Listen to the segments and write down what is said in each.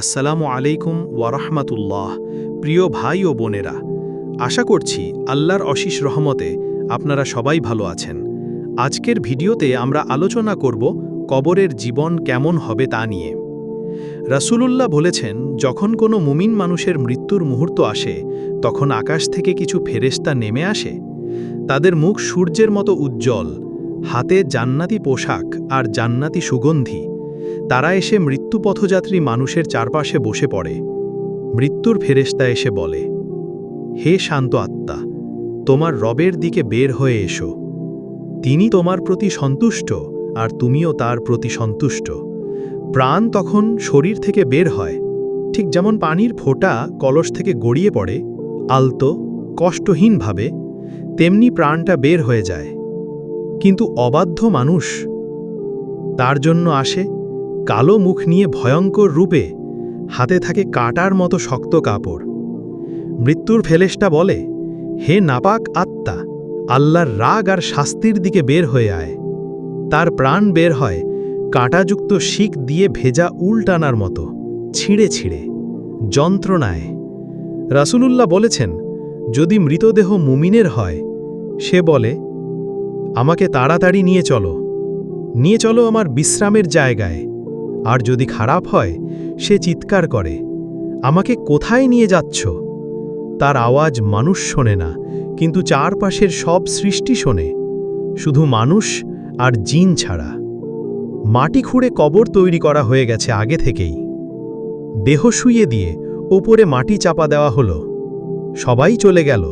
আসসালামু আলাইকুম ওয়ারহমাতুল্লাহ প্রিয় ভাই ও বোনেরা, আশা করছি আল্লাহর অশিস রহমতে আপনারা সবাই ভালো আছেন। আজকের ভিডিওতে আমরা আলোচনা করব কবরের জীবন কেমন হবে তা নিয়ে। রাসূলুল্লাহ বলেছেন, যখন কোনো মুমিন মানুষের মৃত্যুর মুহূর্ত আসে, তখন আকাশ থেকে কিছু ফেরেশতা নেমে আসে। তাদের মুখ সূর্যের মতো উজ্জ্বল, হাতে জান্নাতি পোশাক আর জান্নাতি সুগন্ধি। তারা এসে মৃত্যু পথযাত্রী মানুষের চারপাশে বসে পড়ে। মৃত্যুর ফেরেশতা এসে বলে, হে শান্ত আত্মা, তোমার রবের দিকে বের হয়ে এসো। তিনি তোমার প্রতি সন্তুষ্ট আর তুমিও তার প্রতি সন্তুষ্ট। প্রাণ তখন শরীর থেকে বের হয়। ঠিক যেমন পানির ফোঁটা কলস থেকে গড়িয়ে পড়ে, আলতো, কষ্টহীনভাবে, তেমনি প্রাণটা বের হয়ে যায়। কিন্তু অবাধ্য মানুষ তার জন্য আসে কালো মুখ নিয়ে ভয়ঙ্কর রূপে হাতে থাকে কাটার মতো শক্ত কাপড়। মৃত্যুর ফেলেশটা বলে, হে নাপাক আত্মা, আল্লাহর রাগ আর শাস্তির দিকে বের হয়ে আয়। তার প্রাণ বের হয় কাঁটাযুক্ত শিক দিয়ে ভেজা উল টানার মতো, ছিঁড়ে ছিঁড়ে, যন্ত্রণায়। রাসূলুল্লাহ বলেছেন, যদি মৃতদেহ মুমিনের হয়, সে বলে, আমাকে তাড়াতাড়ি নিয়ে চলো। নিয়ে চলো আমার বিশ্রামের জায়গায়। আর যদি খারাপ হয়, সে চিৎকার করে, আমাকে কোথায় নিয়ে যাচ্ছ? তার আওয়াজ মানুষ শোনে না, কিন্তু চারপাশের সব সৃষ্টি শোনে, শুধু মানুষ আর জিন ছাড়া। মাটি খুঁড়ে কবর তৈরি করা হয়ে গেছে আগে থেকেই। দেহ শুইয়ে দিয়ে ওপরে মাটি চাপা দেওয়া হলো। সবাই চলে গেল।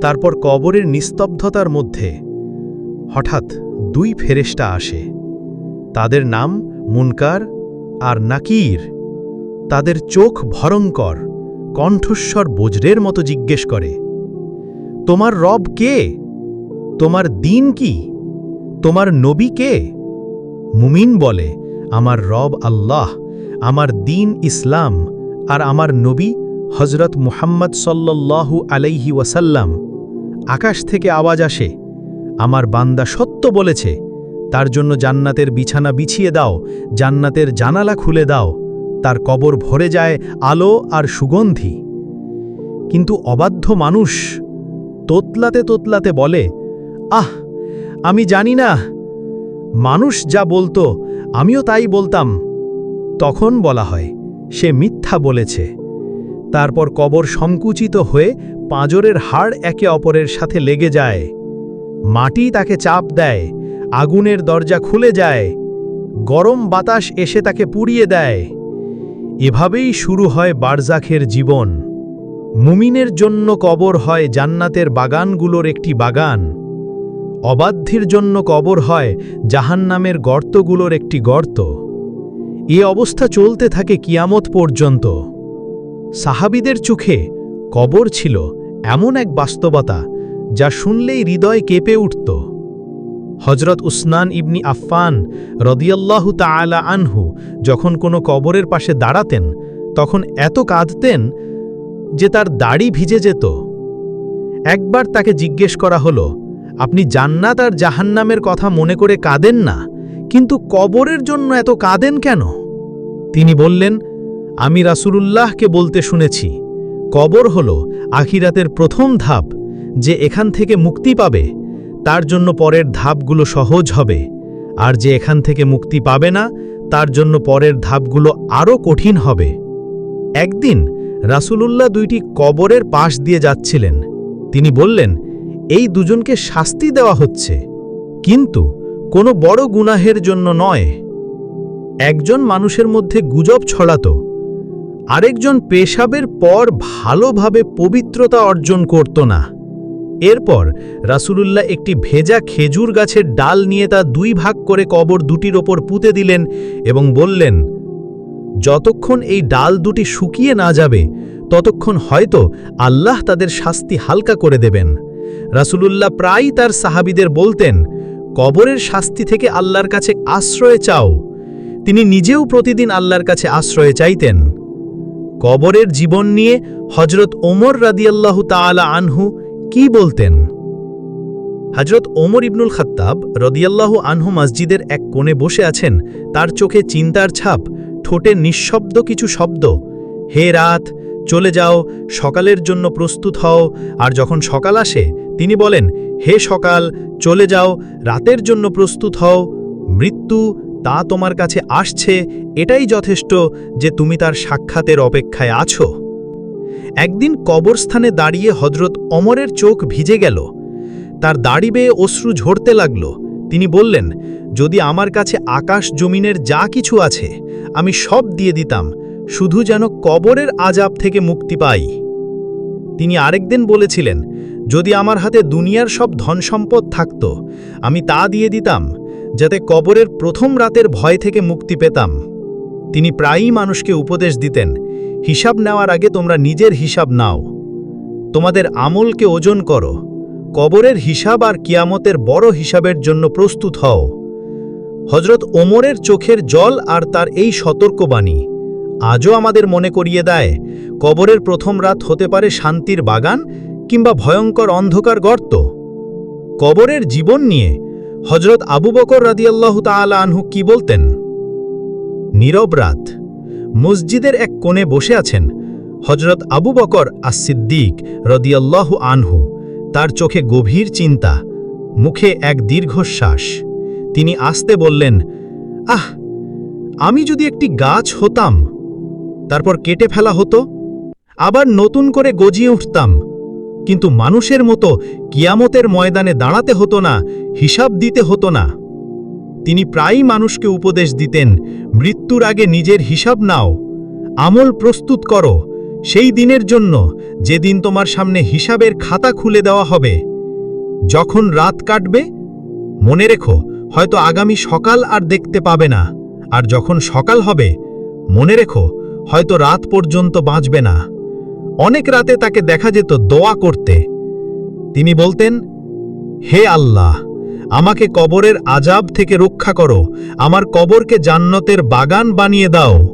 তারপর কবরের নিস্তব্ধতার মধ্যে হঠাৎ দুই ফেরেশতা আসে। তাদের নাম মুনকার আর নাকির। তাদের চোখ ভয়ঙ্কর কণ্ঠস্বর বজ্রের মতো জিজ্ঞেস করে, তোমার রব কে? তোমার দিন কি? তোমার নবী কে? মুমিন বলে, আমার রব আল্লাহ, আমার দিন ইসলাম, আর আমার নবী হজরত মুহাম্মদ সল্লাল্লাহু আলাইহি ওয়াসাল্লাম। আকাশ থেকে আওয়াজ আসে, আমার বান্দা সত্য বলেছে তার জন্য জান্নাতের বিছানা বিছিয়ে দাও, জান্নাতের জানালা খুলে দাও, তার কবর ভরে যায় আলো আর সুগন্ধি। কিন্তু অবাধ্য মানুষ তোতলাতে তোতলাতে বলে, আহ, আমি জানি না। মানুষ যা বলতো, আমিও তাই বলতাম। তখন বলা হয়, সে মিথ্যা বলেছে। তারপর কবর সংকুচিত হয়ে পাঁজরের হাড় একে অপরের সাথে লেগে যায়। মাটি তাকে চাপ দেয়। আগুনের দরজা খুলে যায়, গরম বাতাস এসে তাকে পুড়িয়ে দেয়। এভাবেই শুরু হয় বারজাখের জীবন। মুমিনের জন্য কবর হয় জান্নাতের বাগানগুলোর একটি বাগান। অবাধ্যের জন্য কবর হয় জাহান্নামের গর্তগুলোর একটি গর্ত। এ অবস্থা চলতে থাকে কিয়ামত পর্যন্ত। সাহাবিদের চোখে কবর ছিল এমন এক বাস্তবতা যা শুনলেই হৃদয় কেঁপে উঠত। হজরত উসনান ইবনি আফফান রদিয়াল্লাহু তাআলা আনহু যখন কোনো কবরের পাশে দাঁড়াতেন, তখন এত কাঁদতেন যে তার দাড়ি ভিজে যেত। একবার তাকে জিজ্ঞেস করা হলো, আপনি জান্নাত আর জাহান্নামের কথা মনে করে কাঁদেন না, কিন্তু কবরের জন্য এত কাঁদেন কেন? তিনি বললেন, আমি রাসূলুল্লাহকে বলতে শুনেছি, কবর হল আখিরাতের প্রথম ধাপ যে এখান থেকে মুক্তি পাবে। তার জন্য পরের ধাপগুলো সহজ হবে। আর যে এখান থেকে মুক্তি পাবে না, তার জন্য পরের ধাপগুলো আরও কঠিন হবে। একদিন রাসূলুল্লাহ দুইটি কবরের পাশ দিয়ে যাচ্ছিলেন। তিনি বললেন, এই দুজনকে শাস্তি দেওয়া হচ্ছে। কিন্তু কোনো বড় গুনাহের জন্য নয়। একজন মানুষের মধ্যে গুজব ছড়াত। আরেকজন পেশাবের পর ভালোভাবে পবিত্রতা অর্জন করত না। এরপর রাসূলুল্লাহ একটি ভেজা খেজুর গাছের ডাল নিয়ে তা দুই ভাগ করে কবর দুটির ওপর পুঁতে দিলেন এবং বললেন, যতক্ষণ এই ডাল দুটি শুকিয়ে না যাবে, ততক্ষণ হয়তো আল্লাহ তাদের শাস্তি হালকা করে দেবেন। রাসূলুল্লাহ প্রায়ই তার সাহাবিদের বলতেন, কবরের শাস্তি থেকে আল্লাহর কাছে আশ্রয় চাও। তিনি নিজেও প্রতিদিন আল্লাহর কাছে আশ্রয় চাইতেন। কবরের জীবন নিয়ে হজরত ওমর রাদিয়াল্লাহু তাআলা আনহু কি বলতেন? হজরত ওমর ইবনুল খাত্তাব রদিয়াল্লাহু আনহু মসজিদের এক কোণে বসে আছেন, তার চোখে চিন্তার ছাপ, ঠোঁটে নিঃশব্দ কিছু শব্দ। হে রাত, চলে যাও, সকালের জন্য প্রস্তুত হও। আর যখন সকাল আসে, তিনি বলেন, হে সকাল, চলে যাও, রাতের জন্য প্রস্তুত হও। মৃত্যু তা তোমার কাছে আসছে, এটাই যথেষ্ট যে তুমি তার সাক্ষাতের অপেক্ষায় আছো। একদিন কবরস্থানে দাঁড়িয়ে হজরত অমরের চোখ ভিজে গেল। তার দাড়ি বেয়ে অশ্রু ঝরতে লাগল। তিনি বললেন, যদি আমার কাছে আকাশ জমিনের যা কিছু আছে, আমি সব দিয়ে দিতাম, শুধু যেন কবরের আজাব থেকে মুক্তি পাই। তিনি আরেকদিন বলেছিলেন, যদি আমার হাতে দুনিয়ার সব ধনসম্পদ থাকত, আমি তা দিয়ে দিতাম, যাতে কবরের প্রথম রাতের ভয় থেকে মুক্তি পেতাম। তিনি প্রায়ই মানুষকে উপদেশ দিতেন হিসাব নেওয়ার আগে তোমরা নিজের হিসাব নাও। তোমাদের আমলকে ওজন করো। কবরের হিসাব আর কিয়ামতের বড় হিসাবের জন্য প্রস্তুত হও। হজরত ওমরের চোখের জল আর তার এই সতর্কবাণী আজও আমাদের মনে করিয়ে দেয়, কবরের প্রথম রাত হতে পারে শান্তির বাগান কিংবা ভয়ঙ্কর অন্ধকার গর্ত। কবরের জীবন নিয়ে হজরত আবু বকর রাদিয়াল্লাহ তাআলা আনহু কি বলতেন? নীরব রাত। মসজিদের এক কোণে বসে আছেন হজরত আবু বকর আসিদ্দিক রদিয়াল্লাহ আনহু। তার চোখে গভীর চিন্তা, মুখে এক দীর্ঘশ্বাস। তিনি আসতে বললেন, আহ, আমি যদি একটি গাছ হতাম, তারপর কেটে ফেলা হতো, আবার নতুন করে গজিয়ে উঠতাম, কিন্তু মানুষের মতো কিয়ামতের ময়দানে দাঁড়াতে হতো না, হিসাব দিতে হতো না। তিনি প্রায়ই মানুষকে উপদেশ দিতেন, মৃত্যুর আগে নিজের হিসাব নাও, আমল প্রস্তুত করো, সেই দিনের জন্য যেদিন তোমার সামনে হিসাবের খাতা খুলে দেওয়া হবে। যখন রাত কাটবে, মনে রেখো, হয়তো আগামী সকাল আর দেখতে পাবে না, আর যখন সকাল হবে, মনে রেখো, হয়তো রাত পর্যন্ত বাঁচবে না। অনেক রাতে তাকে দেখা যেত দোয়া করতে। তিনি বলতেন, হে আল্লাহ আমাকে কবরের আজাব থেকে রক্ষা করো। আমার কবরকে জান্নতের বাগান বানিয়ে দাও।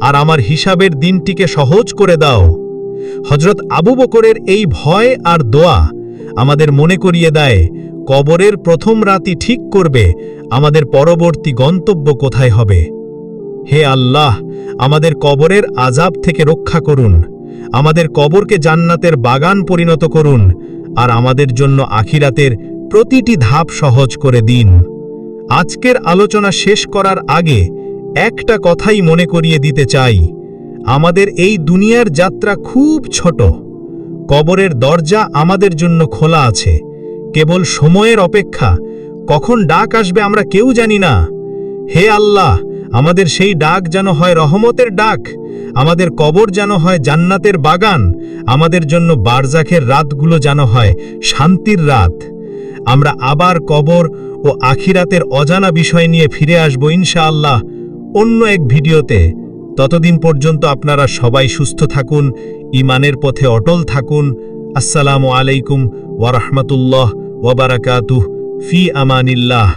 আর আমার হিসাবের দিনটিকে সহজ করে দাও। হজরত আবু বকরের এই ভয় আর দোয়া আমাদের মনে করিয়ে দেয়, কবরের প্রথম রাতি ঠিক করবে, আমাদের পরবর্তী গন্তব্য কোথায় হবে? হে আল্লাহ, আমাদের কবরের আজাব থেকে রক্ষা করুন। আমাদের কবরকে জান্নাতের বাগান পরিণত করুন। আর আমাদের জন্য আখিরাতের প্রতিটি ধাপ সহজ করে দিন। আজকের আলোচনা শেষ করার আগে একটা কথাই মনে করিয়ে দিতে চাই। আমাদের এই দুনিয়ার যাত্রা খুব ছোট। কবরের দরজা আমাদের জন্য খোলা আছে। কেবল সময়ের অপেক্ষা। কখন ডাক আসবে আমরা কেউ জানি না। হে আল্লাহ, আমাদের সেই ডাক যেন হয় রহমতের ডাক। আমাদের কবর যেন হয় জান্নাতের বাগান। আমাদের জন্য বারজাখের রাতগুলো যেন হয় শান্তির রাত। আমরা আবার কবর ও আখিরাতের অজানা বিষয় নিয়ে ফিরে আসব ইনশাআল্লাহ অন্য এক ভিডিওতে। ততদিন পর্যন্ত আপনারা সবাই সুস্থ থাকুন ইমানের পথে অটল থাকুন। আসসালামু আলাইকুম ওয়ারহমতুল্লাহ ওয়াবারাকাতুহ ফি আমানিল্লাহ।